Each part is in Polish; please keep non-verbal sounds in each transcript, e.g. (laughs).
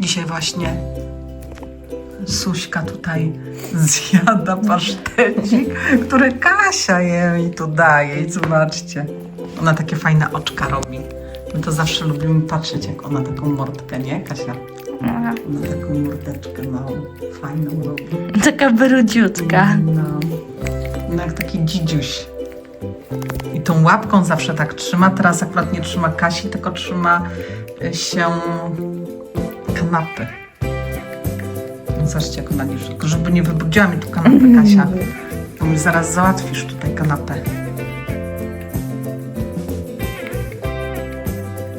Dzisiaj właśnie Suśka tutaj zjada pasztecik, który Kasia jej tu daje. I zobaczcie, ona takie fajne oczka robi. My to zawsze lubimy patrzeć, jak ona taką mordkę, nie Kasia? Ona taką mordeczkę małą, fajną robi. Taka brudziutka. No, no jak taki dzidziuś. I tą łapką zawsze tak trzyma. Teraz akurat nie trzyma Kasi, tylko trzyma y, się kanapy. No Zobaczcie, jak ona liży. Tylko żeby nie wybrudziła mi tu kanapy, Kasia. Bo mi zaraz załatwisz tutaj kanapę.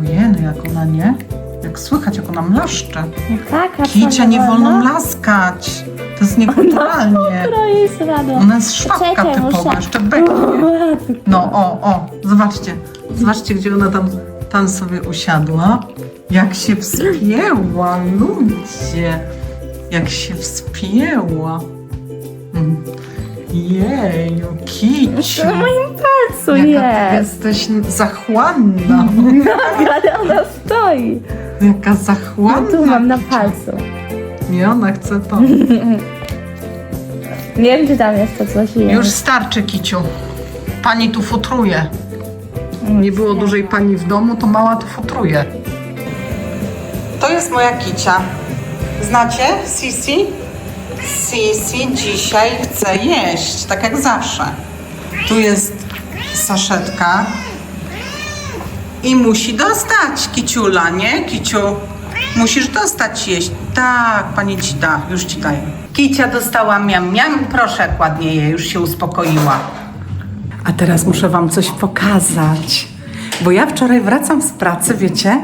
Ojeny, jak ona nie? Jak słychać, jak ona mlaszcze. Tak, a Kicia, nie wolno mlaskać. To jest niekulturalnie. Jest rado. Ona jest szwabka Poczekaj, typowa, muszę- jeszcze. No, o, o, zobaczcie. Zobaczcie, gdzie ona tam, tam sobie usiadła. Jak się wspięła, ludzie. Jak się wspięła. Mm. Jeju, Kiciu. Na moim palcu Jaka ty jest. jesteś zachłanna. Ale ona stoi. Jaka No zachłanna. tu mam na palcu. Nie, ona chce to. Nie wiem, czy tam jeszcze coś jest. Już starczy, Kiciu. Pani tu futruje. Nie było dużej pani w domu, to mała tu futruje. To jest moja kicia. Znacie Sisi? Sisi dzisiaj chce jeść, tak jak zawsze. Tu jest saszetka i musi dostać kiciula, nie? Kiciu, musisz dostać jeść. Tak, pani ci da, już ci daję. Kicia dostała miam miam, proszę, ładnie je, już się uspokoiła. A teraz muszę wam coś pokazać. Bo ja wczoraj wracam z pracy, wiecie,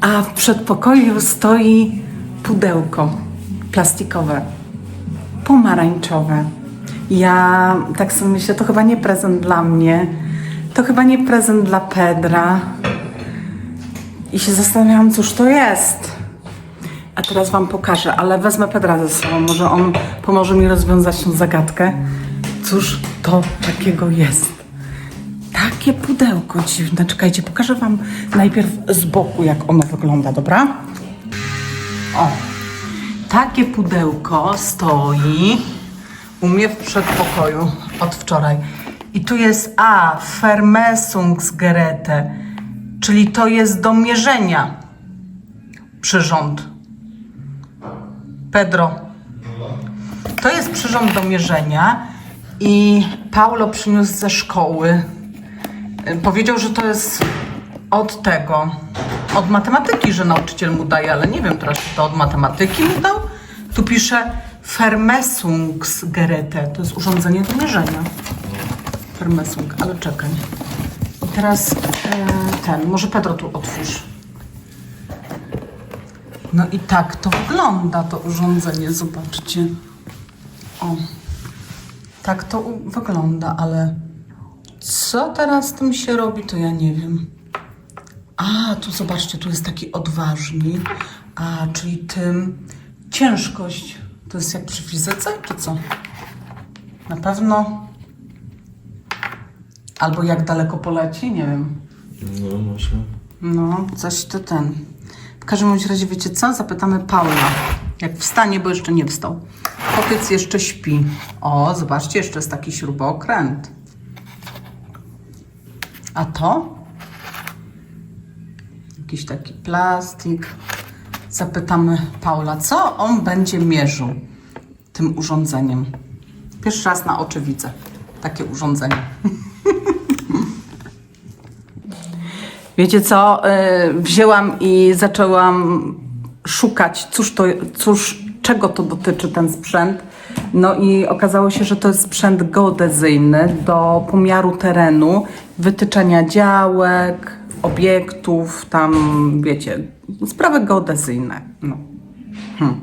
a w przedpokoju stoi pudełko plastikowe, pomarańczowe. Ja tak sobie myślę, to chyba nie prezent dla mnie, to chyba nie prezent dla Pedra. I się zastanawiałam, cóż to jest. A teraz wam pokażę, ale wezmę Pedra ze sobą, może on pomoże mi rozwiązać tą zagadkę. Cóż to takiego jest? Takie pudełko dziwne. Czekajcie, pokażę wam najpierw z boku, jak ono wygląda, dobra? O, takie pudełko stoi u mnie w przedpokoju od wczoraj. I tu jest A, Vermessungsgeräte, czyli to jest do mierzenia przyrząd. Pedro, to jest przyrząd do mierzenia i Paulo przyniósł ze szkoły. Y, Powiedział, że to jest od tego, od matematyki, że nauczyciel mu daje, ale nie wiem teraz, czy to od matematyki mu dał. Tu pisze Vermessungsgeräte, to jest urządzenie do mierzenia. Vermessung, ale czekaj. I teraz e, ten, może Pedro tu otwórz. No i tak to wygląda, to urządzenie, zobaczcie. O, tak to wygląda, ale co teraz z tym się robi, to ja nie wiem. A, tu zobaczcie, tu jest taki odważnik. A, czyli tym ciężkość. To jest jak przy fizyce, czy co? Na pewno. Albo jak daleko poleci, nie wiem. No, może. No, coś to ten. W każdym bądź razie, wiecie co? Zapytamy Paula. Jak wstanie, bo jeszcze nie wstał. Chłopiec jeszcze śpi. O, zobaczcie, jeszcze jest taki śrubokręt. A to? Jakiś taki plastik. Zapytamy Paula, co on będzie mierzył tym urządzeniem. Pierwszy raz na oczy widzę takie urządzenie. (laughs) Wiecie co? y, Wzięłam i zaczęłam szukać, cóż to, cóż, czego to dotyczy ten sprzęt. No i okazało się, że to jest sprzęt geodezyjny do pomiaru terenu, wytyczenia działek, obiektów, tam wiecie, sprawy geodezyjne. No. Hmm.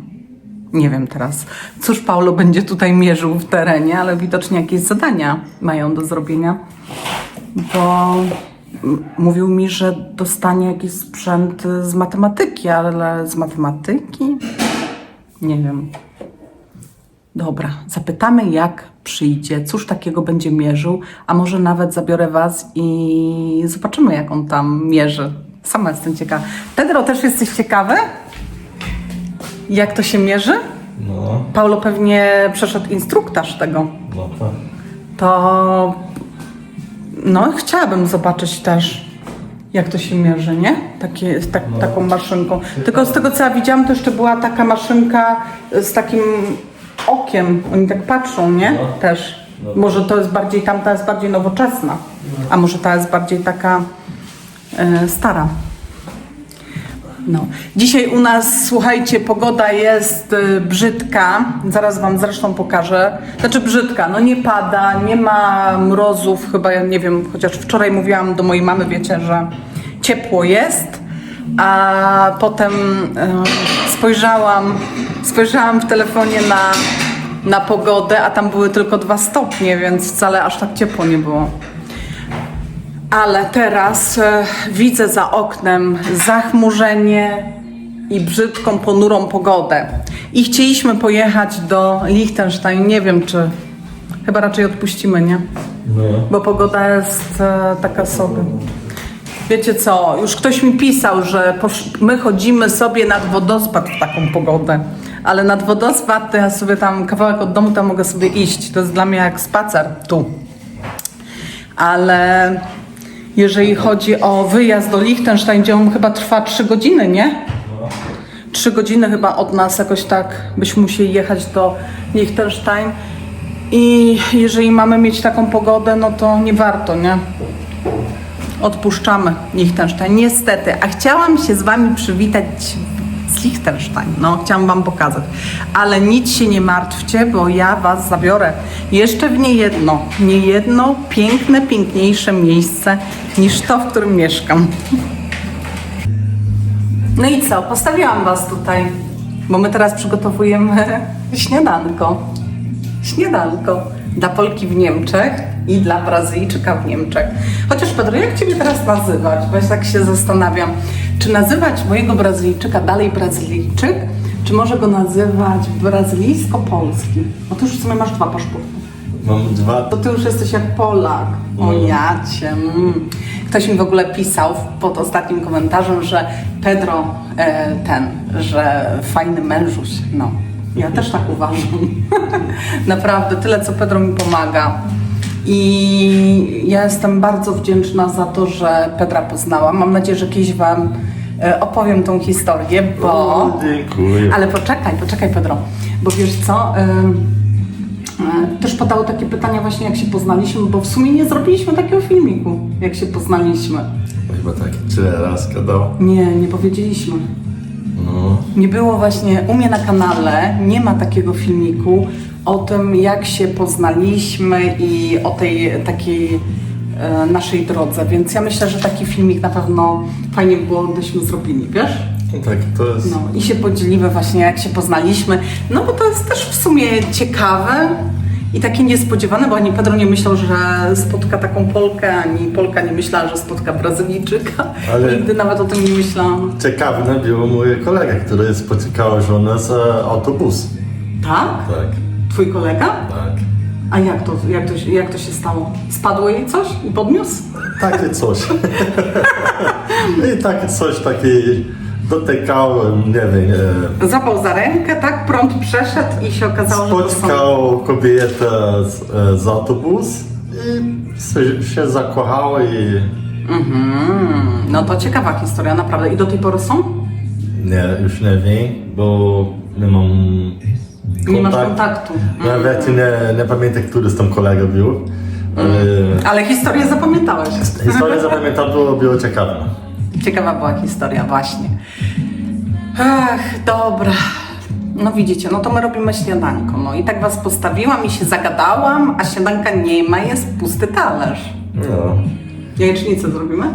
Nie wiem teraz, cóż Paulo będzie tutaj mierzył w terenie, ale widocznie jakieś zadania mają do zrobienia bo mówił mi, że dostanie jakiś sprzęt z matematyki, ale z matematyki? Nie wiem. Dobra, zapytamy jak przyjdzie, cóż takiego będzie mierzył, a może nawet zabiorę was i zobaczymy jak on tam mierzy. Sama jestem ciekawa. Pedro, też jesteś ciekawy? Jak to się mierzy? No, Paulo pewnie przeszedł instruktaż tego. no tak. To no chciałabym zobaczyć też, jak to się mierzy, nie? Takie, tak, Taką maszynką. Tylko z tego co ja widziałam, to jeszcze była taka maszynka z takim okiem. Oni tak patrzą, nie? No. Też. No. Może to jest bardziej, tamta jest bardziej nowoczesna, a może ta jest bardziej taka e, stara. No. Dzisiaj u nas, słuchajcie, pogoda jest y, brzydka. Zaraz Wam zresztą pokażę. Znaczy brzydka, no nie pada, nie ma mrozów, chyba ja nie wiem, chociaż wczoraj mówiłam do mojej mamy, wiecie, że ciepło jest. A potem y, spojrzałam, spojrzałam w telefonie na, na pogodę, a tam były tylko dwa stopnie, więc wcale aż tak ciepło nie było. Ale teraz e, widzę za oknem zachmurzenie i brzydką, ponurą pogodę. I chcieliśmy pojechać do Liechtenstein. Nie wiem, czy. Chyba raczej odpuścimy, nie? No. Bo pogoda jest e, taka sobie. Wiecie co, już ktoś mi pisał, że posz- my chodzimy sobie nad wodospad w taką pogodę. Ale nad wodospad to ja sobie tam kawałek od domu tam mogę sobie iść. To jest dla mnie jak spacer tu ale jeżeli chodzi o wyjazd do Liechtenstein, gdzie on chyba trwa 3 godziny, nie? 3 godziny chyba od nas jakoś tak byśmy musieli jechać do Liechtenstein. I jeżeli mamy mieć taką pogodę, no to nie warto, nie? Odpuszczamy Liechtenstein, niestety. A chciałam się z Wami przywitać z Liechtenstein. No, chciałam Wam pokazać. Ale nic się nie martwcie, bo ja Was zabiorę jeszcze w niejedno, niejedno piękne, piękniejsze miejsce niż to, w którym mieszkam. No i co? Postawiłam Was tutaj, bo my teraz przygotowujemy (laughs) śniadanko. Śniadanko dla Polki w Niemczech i dla Brazylijczyka w Niemczech. Chociaż Pedro, jak Ciebie teraz nazywać? Bo ja tak się zastanawiam, czy nazywać mojego Brazylijczyka dalej Brazylijczyk, czy może go nazywać brazylijsko-polski? No już w sumie masz dwa paszporty. Mam dwa. To ty już jesteś jak Polak. O ja cię. Mm. Ktoś mi w ogóle pisał pod ostatnim komentarzem, że Pedro e, ten, że fajny mężuś. No, ja też tak uważam. (laughs) Naprawdę, tyle co Pedro mi pomaga. I ja jestem bardzo wdzięczna za to, że Pedra poznałam. Mam nadzieję, że kiedyś Wam e, opowiem tą historię, bo... O, dziękuję. Ale poczekaj, poczekaj Pedro, bo wiesz co, ym, y, też padało takie pytania właśnie jak się poznaliśmy, bo w sumie nie zrobiliśmy takiego filmiku, jak się poznaliśmy. Chyba tak tyle raz gadał. Nie, nie powiedzieliśmy. No. Nie było właśnie u mnie na kanale, nie ma takiego filmiku o tym, jak się poznaliśmy i o tej takiej e, naszej drodze, więc ja myślę, że taki filmik na pewno fajnie było, gdybyśmy zrobili, wiesz? Tak, to jest. No i się podzielimy właśnie jak się poznaliśmy, no bo to jest też w sumie ciekawe i takie niespodziewane, bo ani Pedro nie myślał, że spotka taką Polkę, ani Polka nie myślała, że spotka Brazylijczyka. Ale- Nigdy nawet o tym nie myślałam. Ciekawe było moje kolega, który spotykał żonę z e, autobus. Tak? Tak, Twój kolega? tak. A jak to, jak to, się- jak to się stało? Spadło jej coś i podniósł? Takie coś. (laughs) I takie coś takie dotykałem, nie wiem, e, Zapał za rękę, tak? Prąd przeszedł i się okazało, że to są... spotkał kobietę z, e, z autobus i się, się zakochał i Mhm. No to ciekawa historia, naprawdę. I do tej pory są? nie, już nie wiem, bo nie mam Nie masz kontaktu. Nawet nie, nie pamiętam, który z tą kolegą był, ale Ale historię zapamiętałeś. historia zapamiętam, było, było ciekawe. Ciekawa była historia, właśnie. Ach, dobra. No widzicie, no to my robimy śniadanko. No i tak was postawiłam i się zagadałam, a śniadanka nie ma, jest pusty talerz. No. Jajecznicę zrobimy?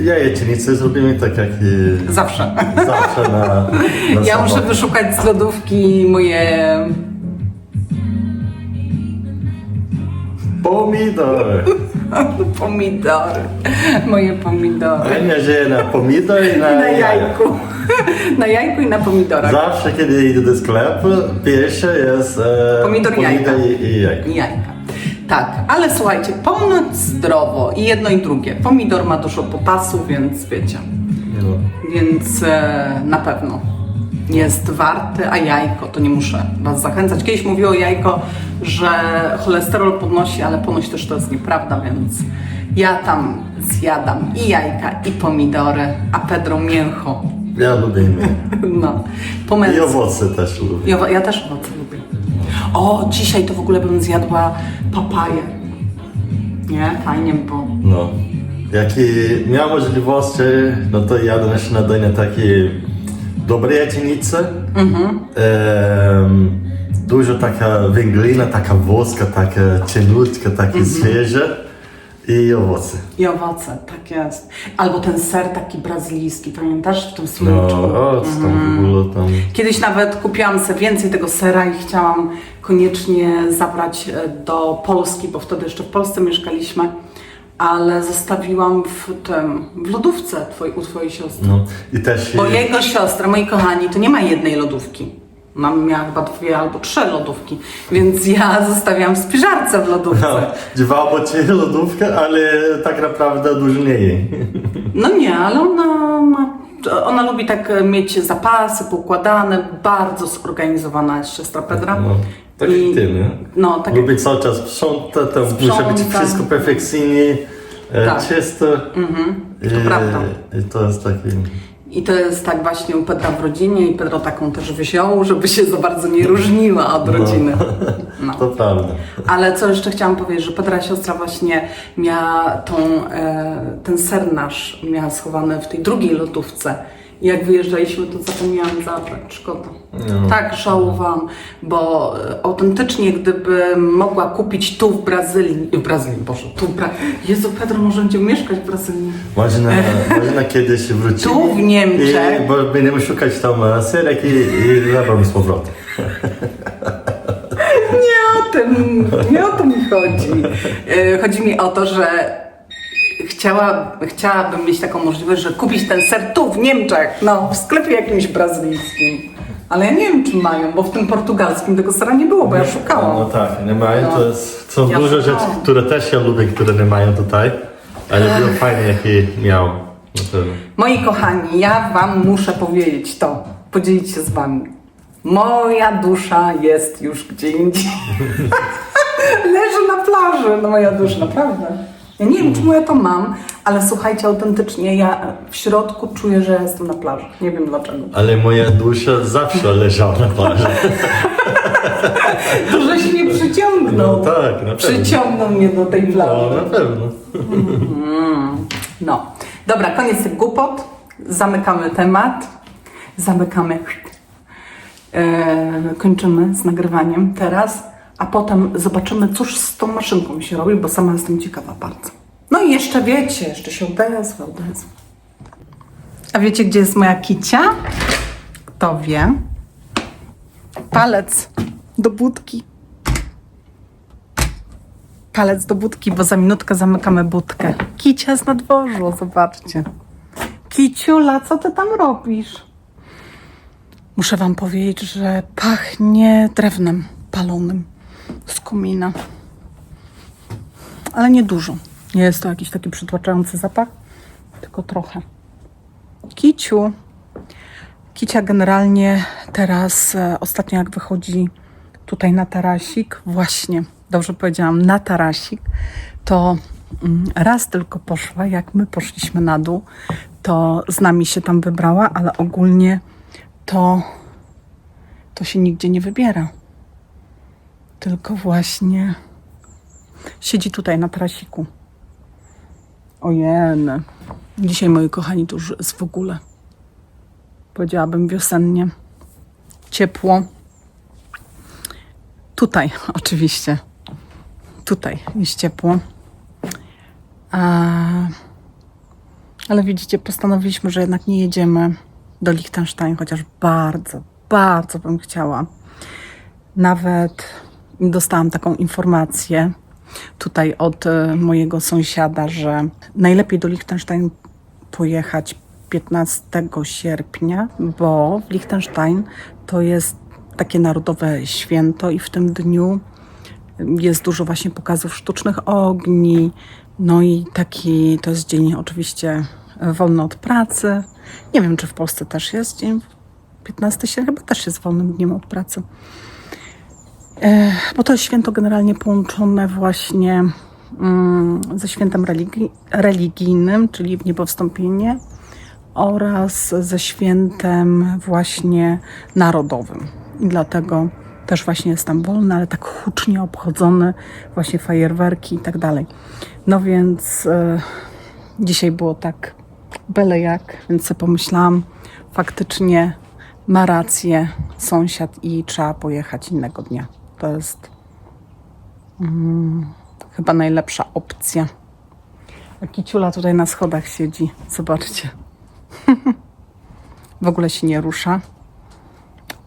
Jajecznicę zrobimy tak jak i Zawsze. zawsze na, na (laughs) Ja muszę wyszukać z lodówki moje... Pomidory. (laughs) pomidory. Moje pomidory. Ania żyje na pomidor i (laughs) na, I na jajku. Na jajku i na pomidorach. Zawsze kiedy idę do sklepu, pierwsze jest e, Pomidor, jajka. i, i jajko. I jajka. Tak, ale słuchajcie, ponoć zdrowo i jedno i drugie. Pomidor ma dużo potasu, więc wiecie. No. Więc e, na pewno. jest warty, a jajko, to nie muszę Was zachęcać. Kiedyś mówiło jajko, że cholesterol podnosi, ale ponoć też to jest nieprawda, więc ja tam zjadam i jajka, i pomidory, a Pedro mięcho. Ja lubię imię. (laughs) No, I pomysł. owoce też lubię. Ja, ja też owoce lubię. O, dzisiaj to w ogóle bym zjadła papaję. Nie? Fajnie, bo... No. Jak i miał możliwości, no to jadłem na śniadanie takie dobre jajecznice. Em, dużo taka węglina, taka woska, taka cieniutka, takie świeże i owoce. I owoce, tak jest. Albo ten ser taki brazylijski, pamiętasz? W tym No, słończu. o, co tam w ogóle tam. Kiedyś nawet kupiłam sobie więcej tego sera i chciałam koniecznie zabrać e, do Polski, bo wtedy jeszcze w Polsce mieszkaliśmy, ale zostawiłam w tym, w lodówce twoj, u twojej siostry. No. I też Bo jego siostra, moi kochani, to nie ma jednej lodówki. Mam miała chyba dwie albo trzy lodówki, więc ja zostawiam w spiżarce w lodówce. no, dwa albo trzy lodówkę, ale tak naprawdę dużo nie jej. No nie, ale ona ma, ona lubi tak mieć zapasy poukładane, bardzo zorganizowana jest siostra Pedra. No, tak I- ty, nie? No, tak Lubię cały czas sprzątać, to musi być wszystko perfekcyjnie, e, Tak. czysto. to prawda. I to jest taki... I to jest tak właśnie u Pedra w rodzinie i Pedro taką też wziął, żeby się za bardzo nie różniła od rodziny. (laughs) No. To prawda. Ale co jeszcze chciałam powiedzieć, że Pedra siostra właśnie miała tą, e, ten ser nasz, miała schowany w tej drugiej lodówce. I jak wyjeżdżaliśmy, to zapomniałam zabrać, szkoda. Tak, żałowałam, bo e, autentycznie gdyby mogła kupić tu w Brazylii, w Brazylii, Boże, tu w Bra... Jezu, Pedro może będzie mieszkać w Brazylii. Można, można kiedyś wrócić. Tu w Niemczech. I, bo będziemy szukać tam e, serek i, i zabramy z powrotem. Nie o tym, nie o to mi chodzi. E, Chodzi mi o to, że chciała, chciałabym mieć taką możliwość, że kupić ten ser tu w Niemczech, no w sklepie jakimś brazylijskim. Ale ja nie wiem, czy mają, bo w tym portugalskim tego sera nie było, bo ja No szukałam. tak, nie mają. No. To jest, są Ja dużo szukałam. rzeczy, które też ja lubię, które nie mają tutaj. Ale było fajnie, jaki miał. Na pewno. Moi kochani, ja wam muszę powiedzieć to, podzielić się z wami. Moja dusza jest już gdzie indziej. (laughs) (laughs) Leży na plaży, no moja dusza, naprawdę. Ja nie wiem, czemu ja to mam, ale słuchajcie, autentycznie ja w środku czuję, że jestem na plaży. Nie wiem dlaczego. Ale moja dusza zawsze leżała na plaży. (laughs) To, żeś mnie przyciągnął. No tak, na pewno. Przyciągnął mnie do tej No, plaży. na pewno. No. Dobra, koniec tych głupot. Zamykamy temat. Zamykamy. E, kończymy z nagrywaniem teraz, a potem zobaczymy, cóż z tą maszynką się robi, bo sama jestem ciekawa bardzo. No i jeszcze wiecie, jeszcze się odezwę, odezwę. A wiecie, gdzie jest moja kicia? Kto wie? Palec do budki. Palec do budki, bo za minutkę zamykamy budkę. Kicia jest na dworzu, zobaczcie. Kiciula, co ty tam robisz? Muszę wam powiedzieć, że pachnie drewnem palonym z komina. Ale nie dużo. Nie jest to jakiś taki przytłaczający zapach, tylko trochę. Kiciu. Kicia generalnie teraz, e, ostatnio jak wychodzi tutaj na tarasik, właśnie, dobrze powiedziałam, na tarasik, to mm, raz tylko poszła, jak my poszliśmy na dół, to z nami się tam wybrała, ale ogólnie to, to się nigdzie nie wybiera. Tylko właśnie siedzi tutaj na tarasiku. Ojeny. Dzisiaj, moi kochani, to już jest w ogóle powiedziałabym wiosennie. Ciepło. Tutaj, (laughs) oczywiście. Tutaj jest ciepło. A, ale widzicie, postanowiliśmy, że jednak nie jedziemy do Liechtenstein, chociaż bardzo, bardzo bym chciała. Nawet dostałam taką informację tutaj od e, mojego sąsiada, że najlepiej do Liechtenstein pojechać 15 sierpnia, bo w Liechtenstein to jest takie narodowe święto i w tym dniu jest dużo właśnie pokazów sztucznych ogni. No i taki to jest dzień oczywiście wolny od pracy. Nie wiem, czy w Polsce też jest dzień 15 się chyba też jest wolnym dniem od pracy. Bo to jest święto generalnie połączone właśnie mm, ze świętem religi- religijnym, czyli w niebowstąpienie oraz ze świętem właśnie narodowym. I dlatego też właśnie jest tam wolny, ale tak hucznie obchodzony, właśnie fajerwerki i tak dalej. No więc e, dzisiaj było tak byle jak, więc sobie pomyślałam, faktycznie ma rację sąsiad i trzeba pojechać innego dnia. To jest mm, chyba najlepsza opcja. A Kiciula tutaj na schodach siedzi. Zobaczcie. (laughs) w ogóle się nie rusza.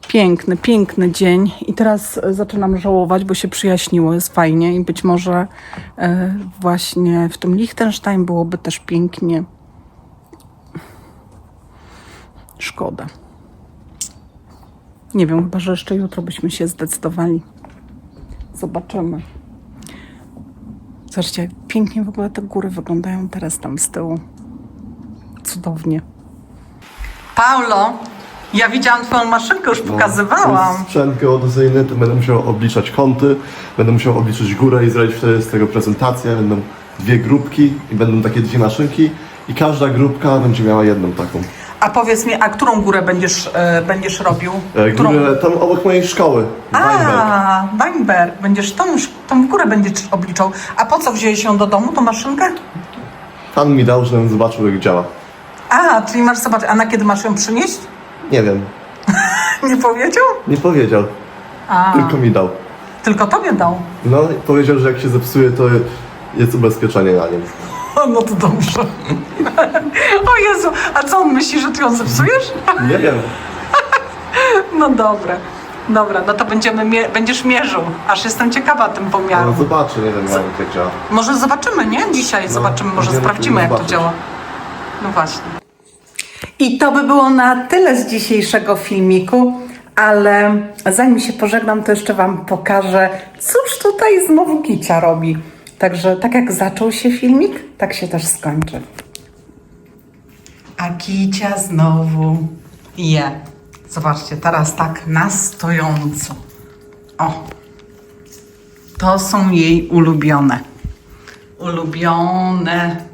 Piękny, piękny dzień i teraz zaczynam żałować, bo się przyjaśniło, jest fajnie i być może e, właśnie w tym Liechtenstein byłoby też pięknie. Szkoda. Nie wiem, chyba że jeszcze jutro byśmy się zdecydowali. Zobaczymy. Zobaczcie, jak pięknie w ogóle te góry wyglądają teraz tam z tyłu. Cudownie. Paulo, ja widziałam twoją maszynkę, już pokazywałam. To jest sprzęt geodezyjny, to będę musiał obliczać kąty, będę musiał obliczyć górę i zrobić wtedy z tego prezentację. Będą dwie grupki i będą takie dwie maszynki i każda grupka będzie miała jedną taką. A powiedz mi, a którą górę będziesz, e, będziesz robił? E, Którą? Górę tam obok mojej szkoły, Weinberg. A, Weinberg. Będziesz tą, tą górę będziesz obliczał. A po co wziąłeś ją do domu, tą maszynkę? Pan mi dał, żebym zobaczył jak działa. A, czyli masz zobaczyć, a na kiedy masz ją przynieść? Nie wiem, (laughs) Nie powiedział? nie powiedział, A, tylko mi dał. tylko tobie dał. No powiedział, że jak się zepsuje, to jest ubezpieczenie na nim. O, no to dobrze. O Jezu, a co on myśli, że ty ją zepsujesz? Nie wiem. No dobra. Dobra, no to będziemy mie- będziesz mierzył. Aż jestem ciekawa tym No pomiaru. zobaczę, nie wiem jak działa. Może zobaczymy, nie? Dzisiaj zobaczymy, może będziemy sprawdzimy, jak to zobaczyć. działa. No właśnie. I to by było na tyle z dzisiejszego filmiku, ale zanim się pożegnam, to jeszcze Wam pokażę, cóż tutaj znowu Kicia robi. Także tak jak zaczął się filmik, tak się też skończy. A Kicia znowu je. Zobaczcie, teraz tak na stojąco. O, to są jej ulubione. Ulubione.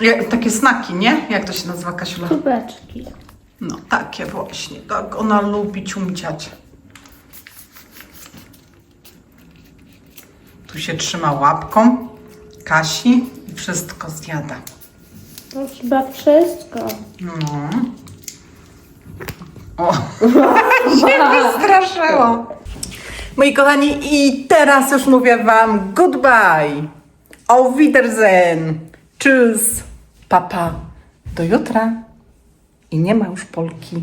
Jak, takie snaki, nie? Jak to się nazywa, Kasiula? Kubeczki. No, takie właśnie. Tak ona lubi ciumciać. Tu się trzyma łapką Kasi i wszystko zjada. To chyba wszystko. No. O, (laughs) się wystraszyło. Moi kochani, i teraz już mówię Wam goodbye. Auf Wiedersehen. Tschüss. Papa. Do jutra. I nie ma już Polki.